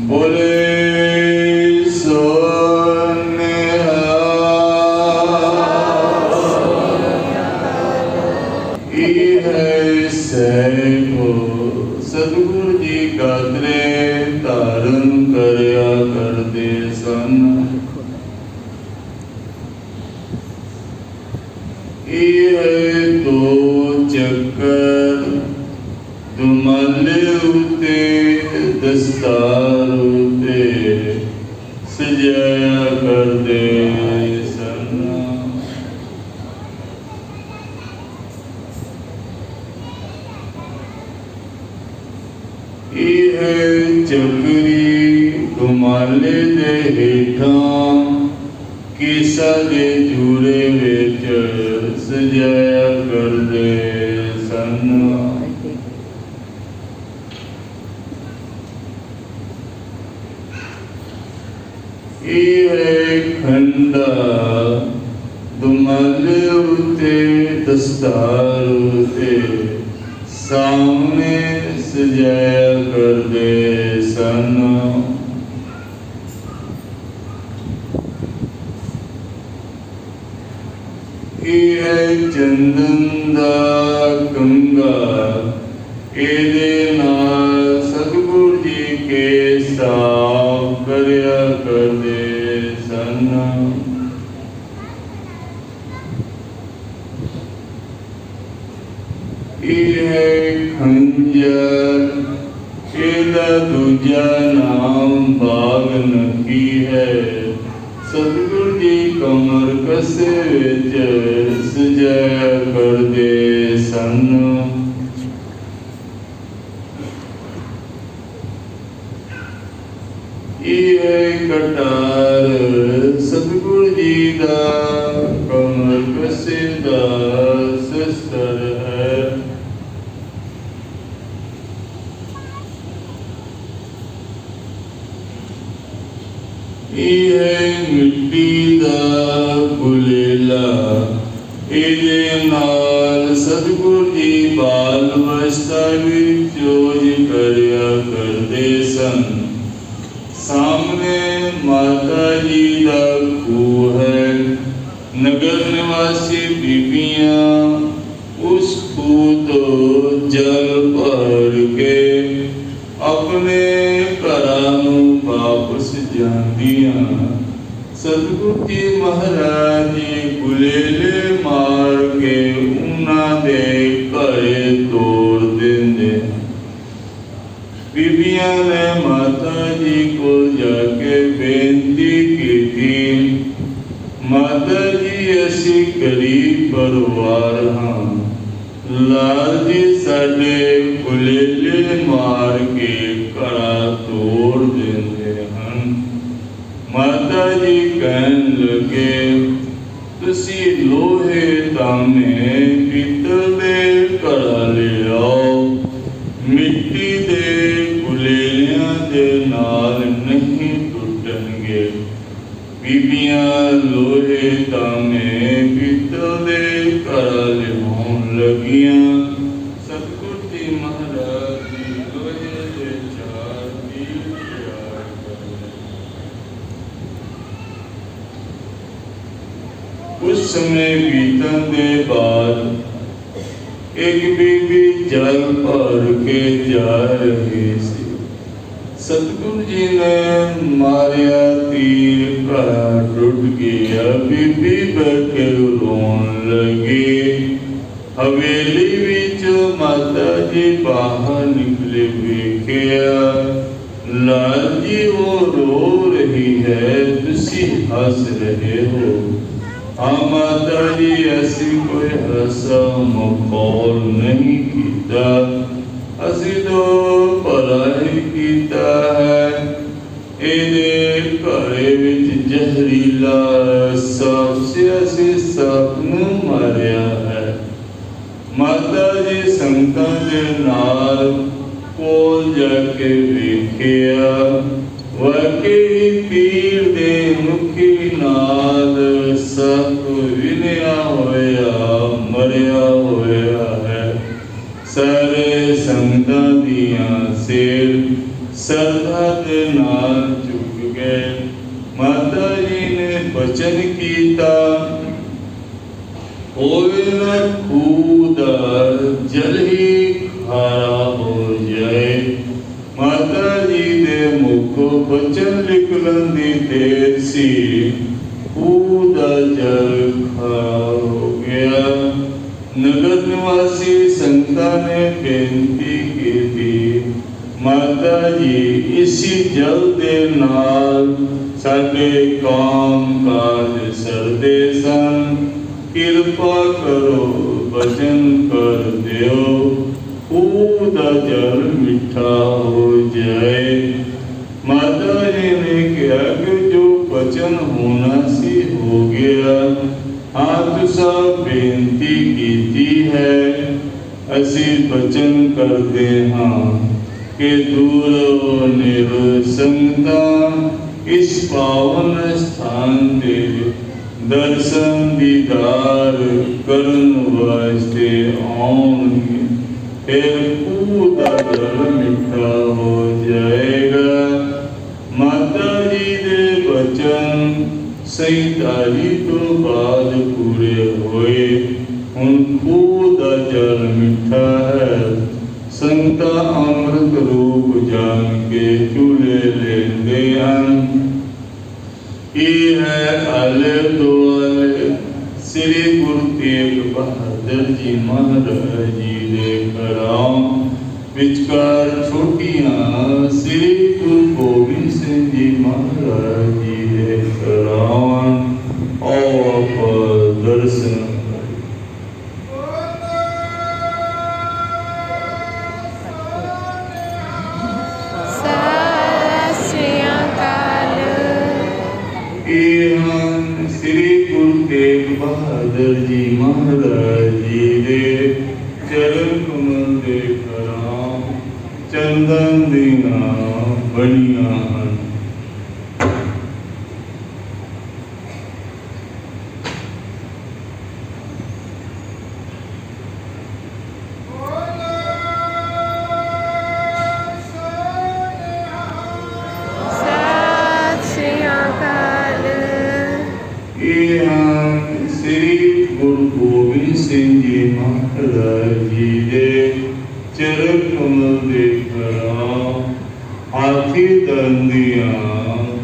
ਬੋਲੇ ਸੋ ਨਿਹਾਲ। ਇਹ ਹੈ ਸਹਿਬੋ ਸਤਿਗੁਰ ਜੀ ਗਾਦਰੇ ਧਾਰਨ ਕਰਿਆ ਕਰਦੇ ਸਨ ਇਹ ਹੈ ਦੋ ਚੱਕਰ ਦੁਮਲੇ ਉਤੇ ਦਸਤਾਰ ਉਤੇ ਸਜਾਇਆ ਕਰਦੇ ਸਨ ਇਹ ਹੈ ਚੱਕਰੀ ਦੁਮਾਲੇ ਦੇ ਹੇਠਾਂ ਕੇਸਾ ਦੇ ਜੂੜੇ ਵਿੱਚ ਸਜਾਇਆ ਕਰਦੇ ਸਨ। ਇਹ ਖੰਡਾ ਦੁਮਾਲੇ ਉਤੇ ਦਸਤਾਰ ਉਤੇ ਸਾਹਮਣੇ ਸਜਾਇਆ ਕਰਦੇ ਸਨ। ਇਹ ਚੰਦਨ ਦਾ ਕੰਗਾ। ਇਹਦੇ ਨਾਲ ਸਤਿਗੁਰ ਜੀ ਕੇ ਸਾਫ਼ ਕਰਿਆ ਕਰਦੇ ਸਨ ਇਹ ਹੈ ਖੰਜਰ ਇਹਦਾ ਦੂਜਾ ਨਾਮ ਬਾਗ ਨਕੀ ਹੈ ਸਤਿਗੁਰ ਜੀ ਕਮਰ ਕਸੇ ਵਿੱਚ ਸਜਾਇਆ ਕਰਦੇ ਸਨ ਇਹ ਕਟਾਰ ਸਤਿਗੁਰ ਜੀ ਦਾ ਕਮਰ ਕਸੇ ਦਾ ਸਸਤਰ ਹੈ ਇਹ ਮਿੱਟੀ ਦਾ ਗੁਲੇਲਾ, ਇਹਦੇ ਨਾਲ ਸਤਿਗੁਰ ਜੀ ਬਾਲ ਅਵਸਥਾ ਵਿੱਚ ਜੋਜ ਕਰਿਆ ਕਰਦੇ ਸਨ। ਸਾਹਮਣੇ ਮਾਤਾ ਜੀ ਦਾ ਦੇ ਘਰੇ ਤੋੜ ਦਿੰਦੇ ਬੀਬੀਆਂ ਨੇ ਮਾਤਾ ਜੀ ਕੋਲ ਜਾ ਕੇ ਬੇਨਤੀ ਕੀਤੀ ਮਾਤਾ ਜੀ ਅਸੀਂ ਗਰੀਬ ਪਰਿਵਾਰ ਹਾਂ ਲਾਲ ਜੀ ਸਾਡੇ ਗੁਲੇਲੇ ਮਾਰ ਕੇ ਘੜਾ ਤੋੜ ਦਿੰਦੇ ਹਨ ਮਾਤਾ ਜੀ ਕਹਿਣ ਲੱਗੇ ਤੁਸੀਂ ਲੋਹੇ ਤਾਂਮੇ ਪਿੱਤਲ ਦੇ ਘੜਾ ਲਿਆਓ। ਮਿੱਟੀ ਦੇ ਗੁਲੇਲਿਆਂ ਦੇ ਨਾਲ ਨਹੀਂ ਟੁੱਟਣਗੇ। ਬੀਬੀਆਂ ਲੋਹੇ ਤਾਂਮੇ ਪਿੱਤਲ ਦੇ ਘੜਾ ਲਿਆਉਣ ਲੱਗੀਆਂ ਸਤਿਗੁਰ ਜੀ ਮਹਾਰਾਜ ਜੀ ਲੋਹੇ ਦੇ ਚਾਰ ਦੀਪ ਤਿਆਰ ਕਰ ਲਏ ਉਸ ਸਮੇਂ ਬੀਤਣ ਦੇ ਬਾਅਦ ਇੱਕ ਬੀਬੀ ਜਲ ਭਰ ਕੇ ਜਾ ਰਹੀ ਸੀ। ਸਤਿਗੁਰੂ ਜੀ ਨੇ ਮਾਰਿਆ ਤੀਰ ਘੜਾ ਟੁੱਟ ਗਿਆ, ਬੀਬੀ ਬੈਠੇ ਰੋਣ ਲੱਗੀ। ਹਵੇਲੀ ਵਿੱਚ ਮਾਤਾ ਜੀ ਬਾਹਰ ਨਿਕਲੇ ਵੇਖਿਆ, ਲਾਲ ਜੀ ਉਹ ਰੋ ਰਹੀ ਹੈ, ਤੁਸੀਂ ਹੱਸ ਰਹੇ ਹੋ। ਹਾਂ ਮਾਤਾ ਜੀ ਅਸੀਂ ਕੋਈ ਹਸਾ ਮਖੌਲ ਅਸੀਂ ਤਾਂ ਭਲਾ ਕੀਤਾ ਹੈ। ਇਹਦੇ ਘਰੇ ਵਿੱਚ ਜ਼ਹਿਰੀਲਾ ਸਭ ਸੇ, ਅਸੀਂ ਸਭ ਨੂੰ ਮਾਰਿਆ ਹੈ। ਮਾਤਾ ਜੀ ਸੰਤਾਂ ਦੇ ਨਾਲ ਕੋਲ ਜਾ ਕੇ ਵੇਖਿਆ। ਵਾਕਈ ਪੀਰ ਦੇ ਮੁਖੀ ਨਾਲ ਸਭ ਵਿਨਿਆ ਹੋਇਆ, ਮਰਿਆ ਹੋਇਆ ਹੈ। ਸਾਰੇ ਸੰਤਾਂ ਦੀਆਂ ਸੇਰ ਸਰਦਾ ਦੇ ਨਾਲ ਝੁਕ ਗਏ। ਮਾਤਾ ਜੀ ਨੇ ਬਚਨ ਕੀਤਾ, ਹੋਵੇ ਨਾ ਖੂਦਾ ਜਲ ਹੀ ਖਾਰਾ ਹੋ ਜਾਏ। ਮਾਤਾ ਜੀ ਦੇ ਮੁਖੋਂ ਬਚਨ ਨਿਕਲਣ ਦੀ ਦੇਰ ਸੀ। ਜੀ ਇਸੀ ਜਲ ਦੇ ਨਾਲ ਸਾਡੇ ਕੰਮ ਕਾਜ ਸਰਦੇ ਸਨ। ਕਿਰਪਾ ਕਰੋ ਬਚਨ ਕਰ ਦਿਓ। ਉਹਦਾ ਜਲ ਮਿੱਠਾ ਹੋ ਜਾਏ। ਮਾਤਾ ਜੀ ਨੇ ਕਿਹਾ ਕਿ ਜੋ ਬਚਨ ਹੋਣਾ ਸੀ ਹੋ ਗਿਆ। ਹਾਂ ਤੁਸੀਂ ਬੇਨਤੀ ਕੀਤੀ ਹੈ। ਅਸੀਂ ਬਚਨ ਕਰਦੇ ਹਾਂ। ਕਿ ਦੂਰੋਂ ਨਿਰ ਸੰਗਤਾਂ ਇਸ ਪਾਵਨ ਸਥਾਨ ਤੇ ਦਰਸ਼ਨ ਦੀਦਾਰ ਕਰਨ ਵਾਸਤੇ ਆਉਣਗੇ। ਫਿਰ ਪੂਰਾ ਜਲ ਮਿੱਠਾ ਹੋ ਜਾਏਗਾ। ਮਾਤਾ ਜੀ ਦੇ ਬਚਨ ਸੈਤਾਲੀ ਤੋਂ ਬਾਅਦ ਪੂਰੇ ਹੋਏ। ਹੁਣ ਖੂਹ ਦਾ ਜਲ ਮਿੱਠਾ ਸੰਤਾ ਅੰਮ੍ਰਿਤ ਰੂਪ ਜਾਣ ਕੇ ਚੁਲੇ ਲੈਂਦੇ ਹਨ। ਇਹ ਹੈ ਆਲੇ ਦੁਆਲੇ ਸ੍ਰੀ ਗੁਰੂ ਤੇਗ ਬਹਾਦਰ ਜੀ ਮਹਾਰਾਜ ਜੀ ਦੇ ਘਰਾਂ ਵਿਚਕਾਰ ਛੋਟੀਆਂ ਸ੍ਰੀ ਗੁਰੂ ਗੋਬਿੰਦ ਸਿੰਘ ਜੀ ਮਹਾਰਾਜ ਜੀ ਦੇ ਘਰਾਂ ਮਹਾਰਾਜ ਜੀ ਦੇ ਚਰਨ ਕਮਲ ਦੇ ਕਰਾਂ ਚੰਦਨ ਦੀਆਂ ਬਣੀਆਂ ਹਨ।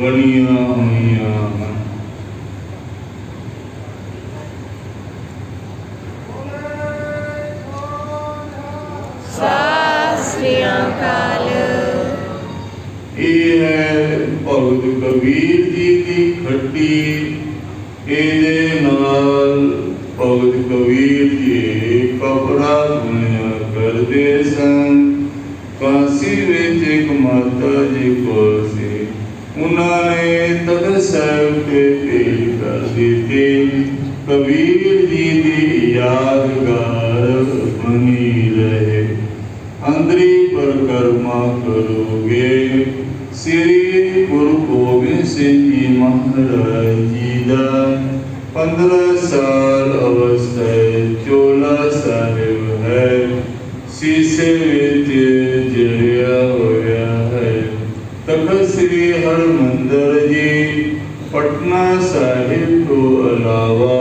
ਬਣੀਆਂ ਹੋਈਆਂ ਹਨ। ਸਤਿ ਸ੍ਰੀ ਅਕਾਲ। ਇਹ ਹੈ ਭਗਤ ਕਬੀਰ ਜੀ ਦੀ ਖੱਟੀ। ਇਹਦੇ ਨਾਲ ਭਗਤ ਕਬੀਰ ਜੀ ਕਪੜਾ ਬੁਣਿਆ ਕਰਦੇ ਸਨ। ਕਾਸੀ ਵਿੱਚ ਇੱਕ ਮਾਤਾ ਜੀ ਕੋਲ ਉਹਨਾਂ ਨੇ ਤਖਤ ਸਾਹਿਬ ਤੇ। ਪੇਸ਼ ਕਰ ਦਿੱਤੀ ਕਬੀਰ ਜੀ ਦੀ ਯਾਦਗਾਰ ਬਣੀ ਰਹੇ। ਅੰਦਰੀ ਪਰਕਰਮਾ ਕਰੋਗੇ। ਸ੍ਰੀ ਗੁਰੂ ਗੋਬਿੰਦ ਸਿੰਘ ਜੀ ਮਹਾਰਾਜ ਜੀ ਦਾ 15 ਸਾਲ ਅਵਸਥਾ ਚੋਲਾ ਸਾਹਿਬ ਹੈ। ਸੀਸੇ ਤਖਤ ਸ੍ਰੀ ਹਰਮੰਦਰ ਜੀ, ਪਟਨਾ ਸਾਹਿਬ ਤੋਂ ਇਲਾਵਾ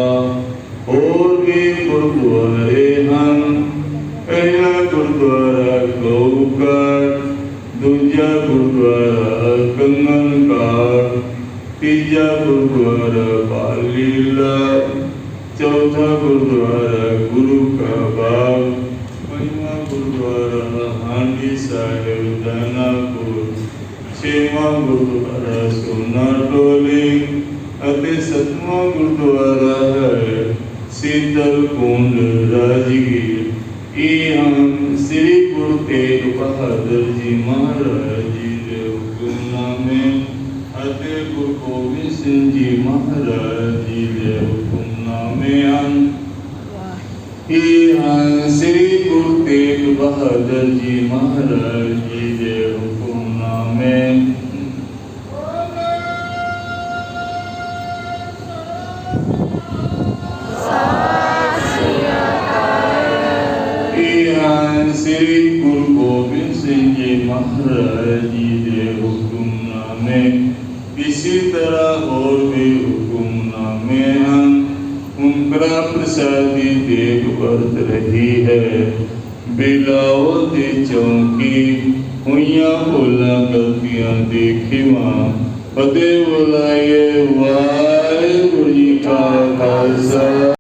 ਹੋਰ ਵੀ ਗੁਰਦੁਆਰੇ ਹਨ। ਪਹਿਲਾ ਗੁਰਦੁਆਰਾ ਗਊਕਾਰ ਦੂਜਾ ਗੁਰਦੁਆਰਾ ਕੰਗਨਕਾਰ ਤੀਜਾ ਗੁਰਦੁਆਰਾ ਬਾਲੀਲਾ, ਚੌਥਾ ਗੁਰਦੁਆਰਾ ਗੁਰੂ ਕਾ ਬਾਗ, ਪੰਜਵਾਂ ਗੁਰਦੁਆਰਾ ਹਾਂਡੀ ਸਾਹਿਬ ਦਾਨਾਪੁਰ ਛੇਵਾਂ ਗੁਰਦੁਆਰਾ ਸੋਨਾ ਟੋਲੀ ਅਤੇ ਸੱਤਵਾਂ ਗੁਰਦੁਆਰਾ ਹੈ ਸੀਤਲ ਕੁੰਡ ਰਾਜਗੀਰ। ਇਹ ਹਨ ਸ੍ਰੀ ਗੁਰੂ ਤੇਗ ਬਹਾਦਰ ਜੀ ਮਹਾਰਾਜ ਜੀ ਦੇ ਹੁਕਮਨਾਮੇ ਅਤੇ ਗੁਰੂ ਗੋਬਿੰਦ ਸਿੰਘ ਜੀ ਮਹਾਰਾਜ ਜੀ ਦੇ ਹੁਕਮਨਾਮੇ ਹਨ। ਇਹ ਹਨ ਸ੍ਰੀ ਗੁਰੂ ਤੇਗ ਬਹਾਦਰ ਜੀ ਮਹਾਰਾਜ ਜੀ ਇਸੇ ਤਰ੍ਹਾਂ ਹੋਰ ਵੀ ਹੁਕਮਨਾਮੇ ਹਨ ਉਂਗਰਾ ਪ੍ਰਸਾਦੀ ਦੇਗ ਵਰਤ ਰਹੀ ਹੈ ਬਿਲਾਓ ਤੇ ਚੌਂਕੀ ਹੋਈਆਂ ਭੁੱਲਾਂ ਗਲਤੀਆਂ ਦੇਖੀਵਾਂ ਫਤਿਹ ਬੁਲਾਏ ਵਾਹਿਗੁਰੂ ਜੀ ਕਾ ਖਾਲਸਾ